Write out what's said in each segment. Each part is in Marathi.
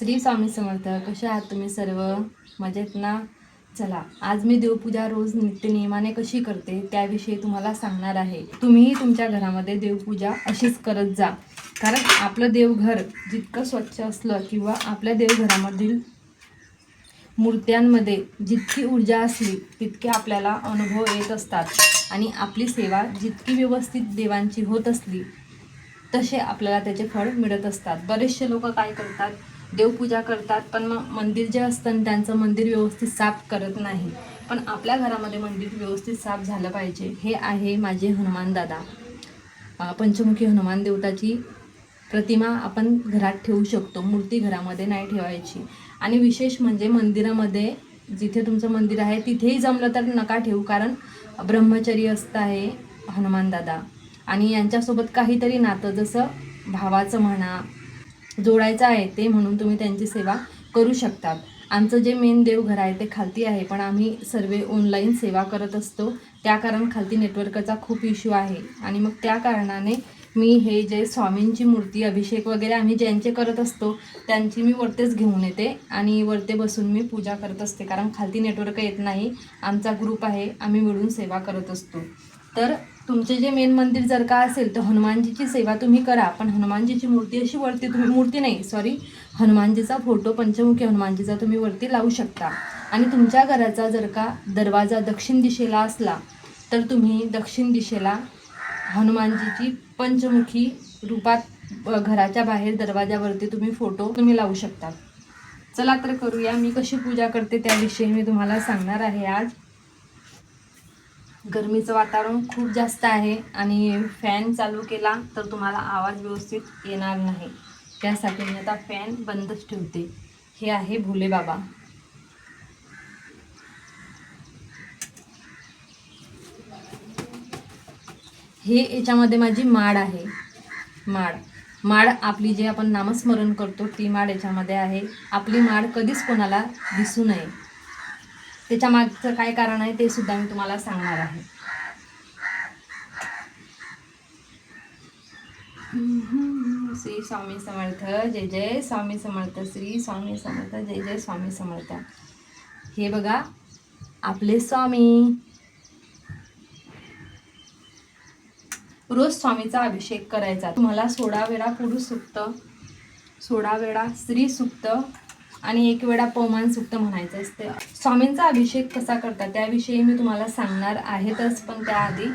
श्री स्वामी समर्थ कसे आहात तुम्ही सर्व? मजेत ना? चला आज मी देवपूजा रोज नित्यनियमाने कशी करते त्याविषयी तुम्हाला सांगणार आहे. तुम्हीही तुमच्या घरामध्ये देवपूजा अशीच करत जा. कारण आपलं देवघर जितकं स्वच्छ असलं किंवा आपल्या देवघरामधील मूर्त्यांमध्ये जितकी ऊर्जा असली तितके आपल्याला अनुभव येत असतात. आणि आपली सेवा जितकी व्यवस्थित देवांची होत असली तसे आपल्याला त्याचे फळ मिळत असतात. बरेचसे लोक काय करतात देवपूजा करतात पण मग मंदिर जे असतं ना, त्यांचं मंदिर व्यवस्थित साफ करत नाही. पण आपल्या घरामध्ये मंदिर व्यवस्थित साफ झालं पाहिजे. हे आहे माझे हनुमान दादा. पंचमुखी हनुमान देवताची प्रतिमा आपण घरात ठेवू शकतो. मूर्ती घरामध्ये नाही ठेवायची. आणि विशेष म्हणजे मंदिरामध्ये जिथे तुमचं मंदिर आहे तिथेही जमलं तर नका ठेवू कारण ब्रह्मचर्य असतं आहे हनुमान दादा. आणि यांच्यासोबत काहीतरी नातं जसं भावाचं म्हणा जोडायचं आहे ते म्हणून तुम्ही त्यांची सेवा करू शकतात. आमचं जे मेन देवघर आहे ते खालती आहे पण आम्ही सर्व ऑनलाईन सेवा करत असतो. त्या कारण खालती नेटवर्कचा खूप इश्यू आहे. आणि मग त्या कारणाने मी हे जे स्वामींची मूर्ती अभिषेक वगैरे आम्ही ज्यांचे करत असतो त्यांची मी वरतेच घेऊन येते. आणि वरते बसून मी पूजा करत असते कारण खालती नेटवर्क येत नाही. आमचा ग्रुप आहे आम्ही मिळून सेवा करत असतो. तर तुमचे जे मेन मंदिर जर का असेल तर हनुमानजीची सेवा तुम्ही करा. पण हनुमानजीची मूर्ती अशी वरती तुम्ही मूर्ती नाही सॉरी हनुमानजीचा फोटो पंचमुखी हनुमानजीचा तुम्ही वरती लावू शकता. आणि तुमच्या घराचा जर का दरवाजा दक्षिण दिशेला असला तर तुम्ही दक्षिण दिशेला हनुमानजीची पंचमुखी रूपात घराच्या बाहेर दरवाजावरती तुम्ही फोटो तुम्ही लावू शकता. चला तर करूया. मी कशी पूजा करते त्याविषयी मी तुम्हाला सांगणार आहे आज. गरमीचं वातावरण खूप जास्त आहे आणि फॅन चालू केला तर तुम्हाला आवाज व्यवस्थित येणार नाही. त्यासाठी मी आता फॅन बंदच ठेवते. हे आहे भोले बाबा. हे याच्यामध्ये माझी माड आहे. माड. माड आपली जे आपण नामस्मरण करतो ती माड याच्यामध्ये आहे. आपली माड कधीच कोणाला दिसू नये. त्याच्या मागचं काय कारण आहे ते सुद्धा मी तुम्हाला सांगणार आहे. श्री स्वामी समर्थ जय जय स्वामी समर्थ श्री स्वामी समर्थ जय जय स्वामी समर्थ. हे बघा आपले स्वामी. रोज स्वामीचा अभिषेक करायचा. तुम्हाला सोळा वेळा पुरुष सुक्त सोळा वेळा स्त्री सुक्त आणि एक वेळा पवमान सुक्त म्हणायचं असते. स्वामींचा अभिषेक कसा करतात त्याविषयी मी तुम्हाला सांगणार आहेतच पण त्याआधी.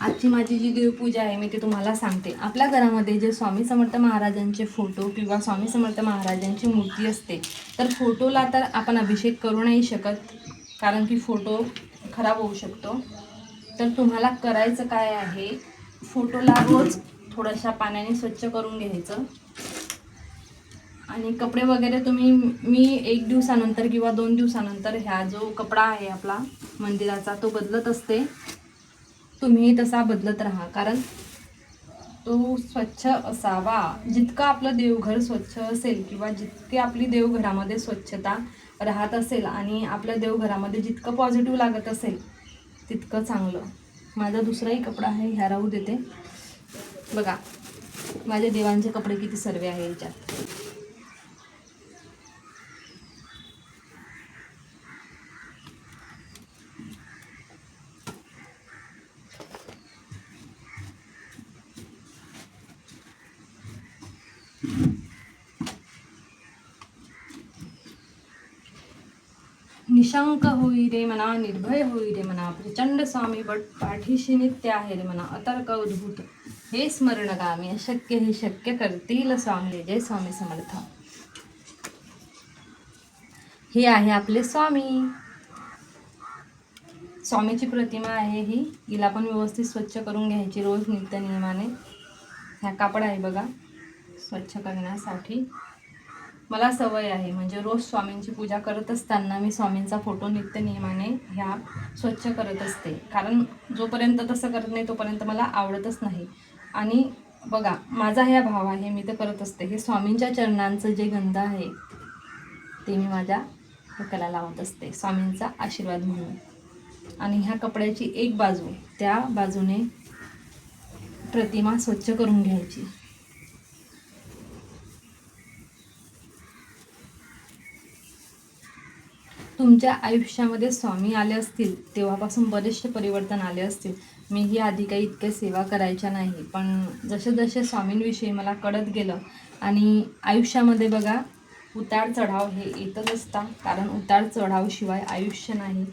आजची माझी जी देवपूजा आहे मी ती तुम्हाला सांगते. आपल्या घरामध्ये जे स्वामी समर्थ महाराजांचे फोटो किंवा स्वामी समर्थ महाराजांची मूर्ती असते तर फोटोला तर आपण अभिषेक करू नाही शकत कारण की फोटो खराब होऊ शकतो. तर तुम्हाला करायचं काय आहे फोटोला रोज थोड्याशा पाण्याने स्वच्छ करून घ्यायचं. आणि कपडे वगैरे तुम्ही मी एक दिवसानंतर किंवा दोन दिवसानंतर ह्या जो कपडा आहे आपला मंदिराचा तो बदलत असते. तुम्ही तसा बदलत राहा कारण तो स्वच्छ असावा. जितकं आपलं देवघर स्वच्छ असेल किंवा जितकी आपली देवघरामध्ये स्वच्छता राहत असेल आणि आपल्या देवघरामध्ये जितकं पॉझिटिव्ह लागत असेल तितकं चांगलं. माझा दुसराही कपडा आहे ह्या राहू देते. बघा माझ्या देवांचे कपडे किती सर्वे आहे याच्यात. निशंक होई रे मना निर्भय होई रे मना प्रचंड स्वामी बट पाठीशी नित्य आहे रे मना अतर्क उद्भूत. हे स्मरणगामी अशक्य हे शक्य करतील स्वामी जय जय स्वामी समर्थ. हे आहे आपले स्वामी. स्वामीची प्रतिमा आहे ही. हिला पण व्यवस्थित स्वच्छ करून घ्यायची रोज नित्य नियमाने. ह्या कापड आहे बघा स्वच्छ करण्यासाठी. मला सवय आहे. म्हणजे रोज स्वामींची पूजा करत असताना मी स्वामींचा फोटो नित्य नियमाने ह्या स्वच्छ करत असते. कारण जोपर्यंत तसं करत नाही तोपर्यंत मला आवडतच नाही. आणि बघा माझा ह्या भाव आहे मी ते करत असते. हे स्वामींच्या चरणांचं जे गंध आहे ते मी माझ्या डोक्याला लावत असते. स्वामींचा आशीर्वाद म्हणून. आणि ह्या कपड्याची एक बाजू त्या बाजूने प्रतिमा स्वच्छ करून घ्यायची. तुमच्या आयुष्यामध्ये स्वामी आले असतील तेव्हापासून बरेचसे परिवर्तन आले असतील. मी ही आधी काही इतक्या सेवा करायच्या नाही पण जसे जसे स्वामींविषयी मला कळत गेलं आणि आयुष्यामध्ये बघा उतार चढाव हे येतच असतात कारण उतार चढावशिवाय आयुष्य नाही.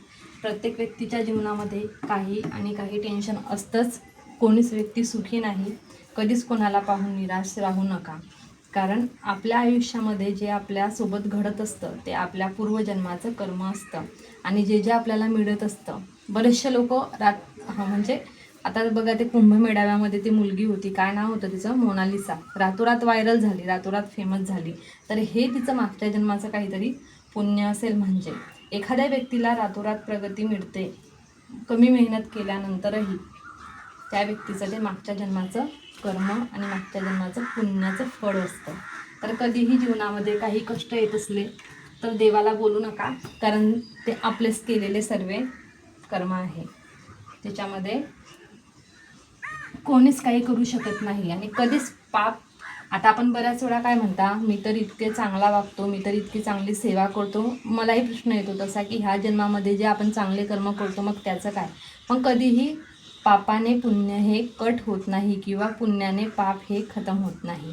प्रत्येक व्यक्तीच्या जीवनामध्ये काही आणि काही टेन्शन असतंच. कोणीच व्यक्ती सुखी नाही. कधीच कोणाला पाहून निराश राहू नका. कारण आपल्या आयुष्यामध्ये जे आपल्यासोबत घडत असतं ते आपल्या पूर्वजन्माचं कर्म असतं. आणि जे जे आपल्याला मिळत असतं बरेचसे लोक रात म्हणजे आता बघा ते कुंभमेळाव्यामध्ये ती मुलगी होती काय नाव होतं तिचं? मोनालिसा. रातोरात व्हायरल झाली रातोरात फेमस झाली. तर हे तिचं मागच्या जन्माचं काहीतरी पुण्य असेल म्हणजे. एखाद्या व्यक्तीला रातोरात प्रगती मिळते कमी मेहनत केल्यानंतरही त्या व्यक्तीचं ते मागच्या जन्माचं कर्म आणि मागच्या जन्माचं पुण्याचं फळ असतं. तर कधीही जीवनामध्ये काही कष्ट येत असले तर देवाला बोलू नका कारण ते आपलेच केलेले सर्व कर्म आहे. त्याच्यामध्ये कोणीच काही करू शकत नाही आणि कधीच पाप आता आपण बऱ्याच वेळा काय म्हणता मी तर इतके चांगला वागतो मी तर इतकी चांगली सेवा करतो. मलाही प्रश्न येतो तसा की ह्या जन्मामध्ये जे आपण चांगले कर्म करतो मग त्याचं काय? पण कधीही पापाने पुण्य हे कट होत नाही किंवा पुण्याने पाप हे खतम होत नाही.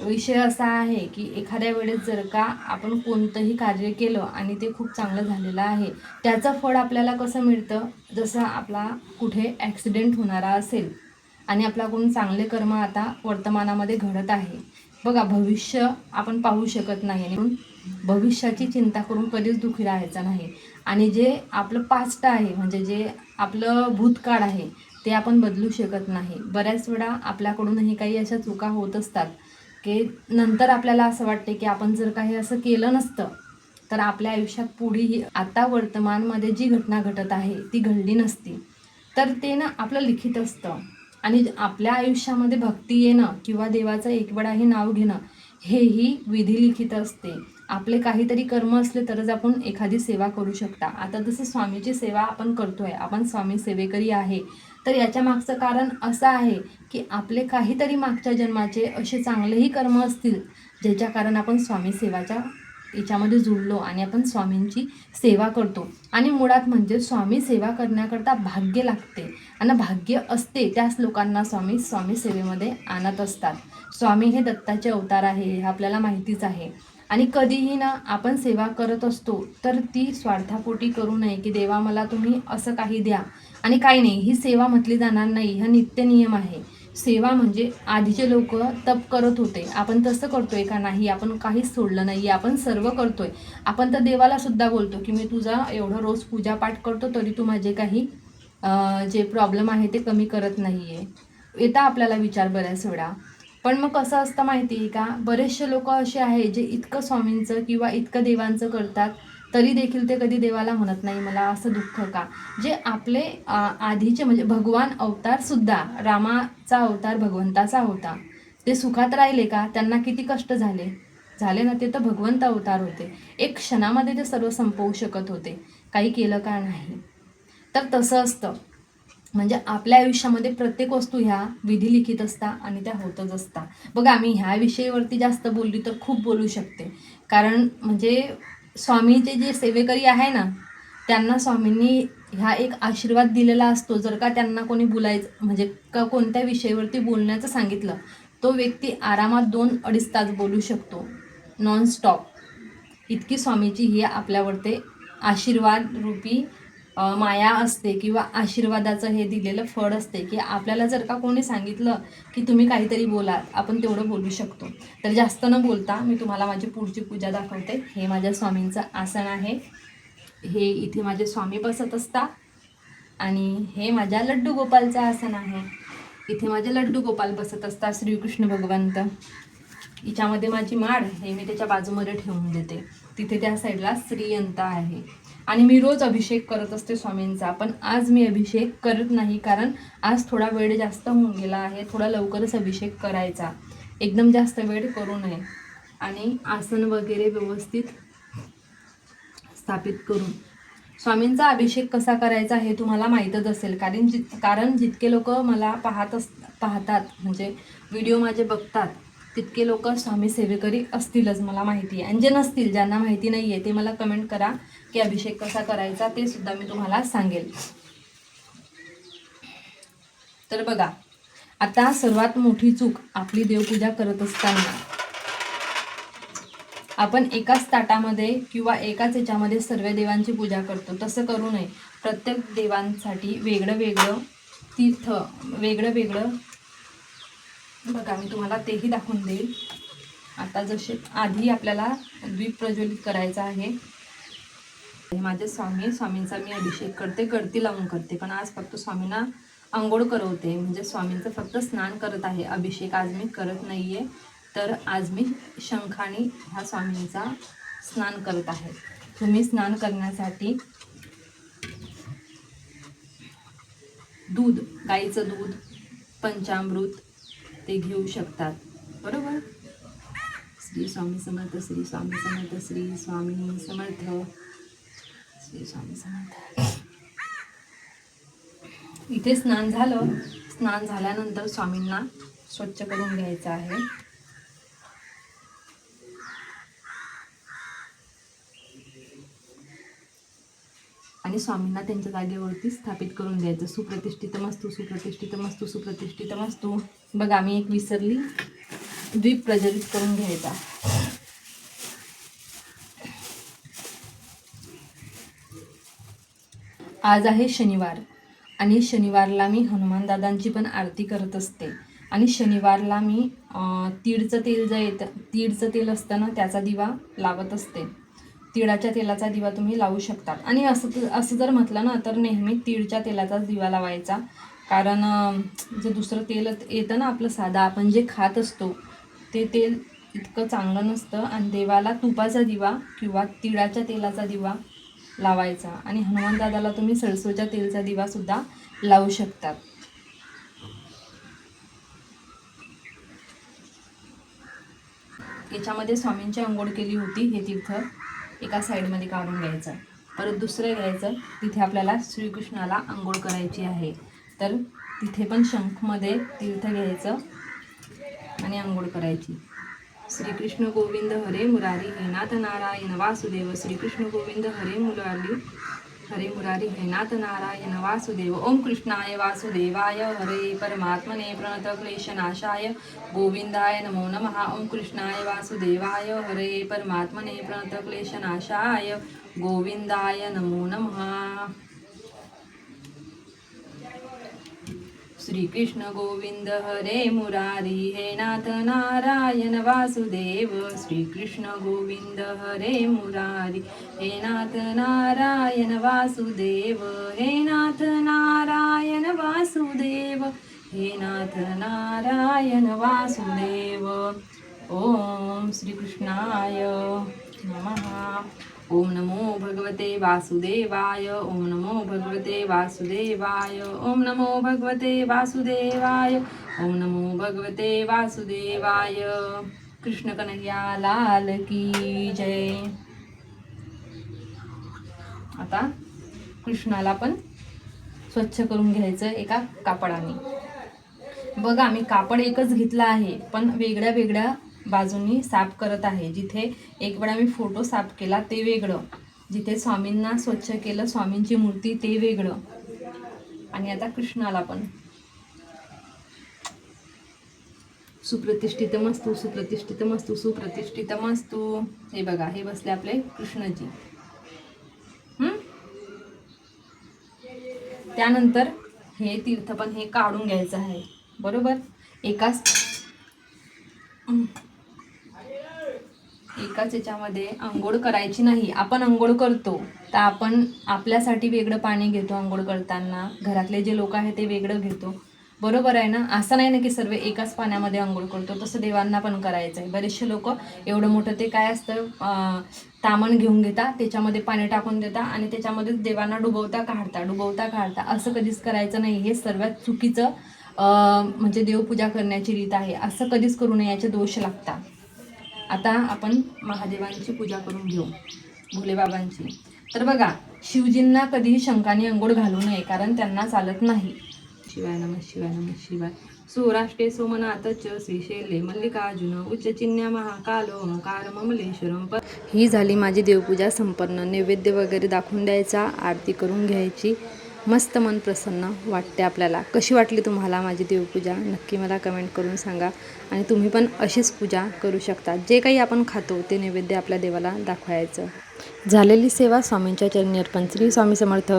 विषय असा आहे की एखाद्या वेळेस जर का आपण कोणतंही कार्य केलं आणि ते खूप चांगलं झालेलं आहे त्याचं फळ आपल्याला कसं मिळतं? जसं आपला कुठे ॲक्सिडेंट होणारा असेल आणि आपल्याकडून चांगले कर्म आता वर्तमानामध्ये घडत आहे. बघा भविष्य आपण पाहू शकत नाही. आणि म्हणून भविष्याची चिंता करून कधीच दुखी राहायचं नाही. आणि जे आपलं पास्ट आहे म्हणजे जे आपलं भूतकाळ आहे ते आपण बदलू शकत नाही. बऱ्याच वेळा आपल्याकडूनही काही अशा चुका होत असतात की नंतर आपल्याला असं वाटते की आपण जर काही असं केलं नसतं तर आपल्या आयुष्यात पुढेही आता वर्तमानमध्ये जी घटना घटत आहे ती घडली नसती. तर ते ना आपलं लिखित असतं. आणि आपल्या आयुष्यामध्ये भक्ती येणं किंवा देवाचं एक नाव घेणं हेही विधी लिखित असते. आपले काहीतरी कर्म असले तरच आपण एखादी सेवा करू शकता. आता जसं स्वामीची सेवा आपण करतोय आपण स्वामी सेवेकरी आहे तर याच्या मागचं कारण असं आहे की आपले काहीतरी मागच्या जन्माचे असे चांगलेही कर्म असतील ज्याच्या कारण आपण स्वामी सेवाच्या याच्यामध्ये जुळलो आणि आपण स्वामींची सेवा करतो. आणि मुळात म्हणजे स्वामी सेवा करण्याकरता भाग्य लागते आणि भाग्य असते त्याच लोकांना स्वामी स्वामी सेवेमध्ये आणत असतात. स्वामी हे दत्ताचे अवतार आहे हे आपल्याला माहितीच आहे. आणि कधीही ना आपण सेवा करत असतो तर ती स्वार्थापोटी करू नये की देवा मला तुम्ही असं काही द्या. आणि काही नाही ही सेवा म्हटली जाणार नाही हा नित्य नियम आहे. सेवा म्हणजे आधीचे लोक तप करत होते. आपण तसं करतोय का नाही आपण काहीच सोडलं नाही आपण सर्व करतोय. आपण तर देवाला सुद्धा बोलतो की मी तुझा एवढं रोज पूजापाठ करतो तरी तू माझे काही जे प्रॉब्लेम आहे ते कमी करत नाही आहे येता आपल्याला विचार बऱ्याच वेळा. पण मग कसं असतं माहिती आहे का? बरेचसे लोक असे आहे जे इतकं स्वामींचं किंवा इतकं देवांचं करतात तरी देखील ते कधी देवाला म्हणत नाही. मला असं दुःख का? जे आपले आधीचे म्हणजे भगवान अवतारसुद्धा रामाचा अवतार भगवंताचा होता ते सुखात राहिले का? त्यांना किती कष्ट झाले? झाले ना ते तर भगवंत अवतार होते. एक क्षणामध्ये ते सर्व संपवू शकत होते. काही केलं का नाही? तर तसं असतं. म्हणजे आपल्या आयुष्यामध्ये प्रत्येक वस्तू ह्या विधी लिखित असतात आणि त्या होतच असतात बघा मी ह्या विषयावरती जास्त बोलली तर खूप बोलू शकते. कारण म्हणजे स्वामीचे जे सेवेकरी आहे ना त्यांना स्वामींनी ह्या एक आशीर्वाद दिलेला असतो. जर का त्यांना कोणी बोलायचं म्हणजे का कोणत्या विषयावरती बोलण्याचं सांगितलं तो व्यक्ती आरामात दोन अडीच तास बोलू शकतो. नॉनस्टॉप इतकी स्वामीची ही आपल्यावरती आशीर्वाद रूपी माया असते किंवा आशीर्वादाचं हे दिलेलं फळ असते की आपल्याला जर का कोणी सांगितलं की तुम्ही काहीतरी बोला आपण तेवढं बोलू शकतो. तर जास्त न बोलता मी तुम्हाला माझी पुढची पूजा दाखवते. हे माझ्या स्वामींचं आसन आहे. हे इथे माझे स्वामी बसत असतात आणि हे माझ्या लड्डू गोपालचं आसन आहे. इथे माझे लड्डू गोपाल बसत असतात श्रीकृष्ण भगवंत. हिच्यामध्ये माझी माड हे मी त्याच्या बाजूमध्ये ठेवून देते. तिथे त्या साईडला श्रीयंत आहे. आणि मी रोज अभिषेक करत असते स्वामींचा पण आज मी अभिषेक करत नाही कारण आज थोडा वेळ जास्त होऊन गेला आहे थोडा लवकरच अभिषेक करायचा. एकदम जास्त वेळ करू नये. आणि आसन वगैरे व्यवस्थित स्थापित करून. स्वामींचा अभिषेक कसा करायचा हे तुम्हाला माहीतच असेल. कारण जित कारण जितके लोक मला पाहत अस पाहतात म्हणजे व्हिडिओ माझे बघतात तितके लोक स्वामी सेवेकरी असतीलच मला माहिती आहे. आणि जे नसतील ज्यांना माहिती नाही आहे ते मला कमेंट करा. की अभिषेक कसा करायचा ते सुद्धा मी तुम्हाला सांगेल. तर बघा आता सर्वात मोठी चूक आपली देवपूजा करत असताना आपण एकाच ताटामध्ये किंवा एकाच याच्यामध्ये सर्व देवांची पूजा करतो. तसं करू नये. प्रत्येक देवांसाठी वेगळं वेगळं तीर्थ वेगळं वेगळं बघा मी तुम्हाला तेही दाखवून देईल. आता जसे आधी आपल्याला द्वीप प्रज्वलित करायचा आहे माझे स्वामी स्वामींचा मी अभिषेक करते गळती लावून करते. पण आज फक्त स्वामींना आंघोळ करवते. म्हणजे स्वामींचं फक्त स्नान करत आहे. अभिषेक आज मी करत नाही आहे तर आज मी शंखाने ह्या स्वामींचा स्नान करत आहे. तुम्ही स्नान करण्यासाठी दूध गाईचं दूध पंचामृत ते घेऊ शकतात. बरोबर? श्री स्वामी समर्थ श्री स्वामी समर्थ श्री स्वामी समर्थ. इथे स्नान झालं. स्नान झाल्यानंतर स्वामींना स्वच्छ करून घ्यायचं आहे. आणि स्वामींना त्यांच्या जागेवरती स्थापित करून द्यायचं सुप्रतिष्ठित मस्तू सुप्रतिष्ठित मस्तू सुप्रतिष्ठित मस्तू. बघा आम्ही एक विसरली. द्वीप प्रज्वलित करून घ्यायचा. आज आहे शनिवार आणि शनिवारला मी हनुमान दादांची पण आरती करत असते. आणि शनिवारला मी अं, तीळचं तेल जे येतं तीळचं तेल असतं ना त्याचा दिवा लावत असते. तिळाच्या तेलाचा दिवा तुम्ही लावू शकतात. आणि असं असं जर म्हटलं ना तर नेहमी तिळच्या तेलाचाच दिवा लावायचा. कारण जे दुसरं तेल येतं ना आपलं साधं आपण जे खात असतो ते तेल इतकं चांगलं नसतं. आणि देवाला तुपाचा दिवा किंवा तिळाच्या तेलाचा दिवा लावायचा. आणि हनुमान दादाला तुम्ही सरसोच्या तेलचा दिवा सुद्धा लावू शकतात याच्यामध्ये स्वामींची अंघोळ केली होती हे तीर्थ एका साईडमध्ये काढून घ्यायचं. परत दुसरं घ्यायचं तिथे आपल्याला श्रीकृष्णाला अंघोळ करायची आहे. तर तिथे पण शंखमध्ये तीर्थ घ्यायचं आणि अंघोळ करायची. श्रीकृष्ण गोविंद हरे मुरारी हे नाथ नारायण वासुदेव। श्रीकृष्ण गोविंद हरे मुरारी हरे मुरारी हे नाथ नारायण वासुदेव। ओम कृष्णाय वासुदेवाय हरे परमात्मने प्रणत क्लेशनाशाय गोविंदाय नमो नमः। ओम कृष्णाय वासुदेवाय हरे परमात्मने प्रणत क्लेशनाशाय गोविंदाय नमो नमः। श्रीकृष्ण गोविंद हरे मुरारी हे नाथ नारायण वासुदेव। श्रीकृष्ण गोविंद हरे मुरारी हे नाथ नारायण वासुदेव। हे नाथ नारायण वासुदेव हे नाथ नारायण वासुदेव। ओम श्रीकृष्णाय नमः ओम नमो भगवते वासुदेवाय ओम नमो भगवते वासुदेवाय ओम नमो भगवते वासुदेवाय ओम नमो भगवते वासुदेवाय। कृष्ण कन्हैया लाल की जय। आता कृष्णाला पण स्वच्छ करून घ्यायचं एका कापडाने. बघा मी कापड एकच घेतला आहे पण वेगळ्या वेगळ्या बाजूंनी साफ करत आहे. जिथे एक वेळा मी फोटो साफ केला ते वेगळं. जिथे स्वामींना स्वच्छ केलं स्वामींची मूर्ती ते वेगळं. आणि आता कृष्णाला पण. सुप्रतिष्ठित मस्तू सुप्रतिष्ठित मस्तू सुप्रतिष्ठित मस्तू. हे बघा हे बसले आपले कृष्णजी. त्यानंतर हे तीर्थ पण हे काढून घ्यायचं आहे. बरोबर? एकाच एकाच याच्यामध्ये आंघोळ करायची नाही. आपण आंघोळ करतो तर आपण आपल्यासाठी वेगळं पाणी घेतो आंघोळ करताना. घरातले जे लोक आहेत ते वेगळं घेतो. बरोबर आहे ना? असं नाही ना की सर्व एकाच पाण्यामध्ये आंघोळ करतो. तसं देवांना पण करायचं आहे बरेचसे लोक एवढं मोठं ते काय असतं तामण घेऊन घेता त्याच्यामध्ये पाणी टाकून देता आणि त्याच्यामध्येच देवांना डुबवता काढता. डुबवता काढता. असं कधीच करायचं नाही. हे सर्वात चुकीचं म्हणजे देवपूजा करण्याची रीत आहे. असं कधीच करू नये याचे दोष लागतात. आता आपण महादेवांची पूजा करून घेऊ भोलेबाबांची. तर बघा शिवजींना कधीही शंकाने अंघोळ घालू नये कारण त्यांना चालत नाही. शिवाय नम शिवाय नम शिवाय. सौराष्ट्रे सोमनाथ च श्रीशैले मल्लिकार्जुन उच्चचिन्या महाकालो ओंकार ममलेश्वरम ही झाली माझी देवपूजा. संपन्न नैवेद्य वगैरे दाखवून द्यायचा आरती करून घ्यायची. मस्त मन प्रसन्न वाटते आपल्याला. कशी वाटली तुम्हाला माझी देवपूजा? नक्की मला कमेंट करून सांगा. आणि तुम्ही पण अशीच पूजा करू शकता. जे काही आपण खातो ते नैवेद्य आपल्या देवाला दाखवायचं. झालेली सेवा स्वामींच्या चरणी अर्पण. श्री स्वामी समर्थ.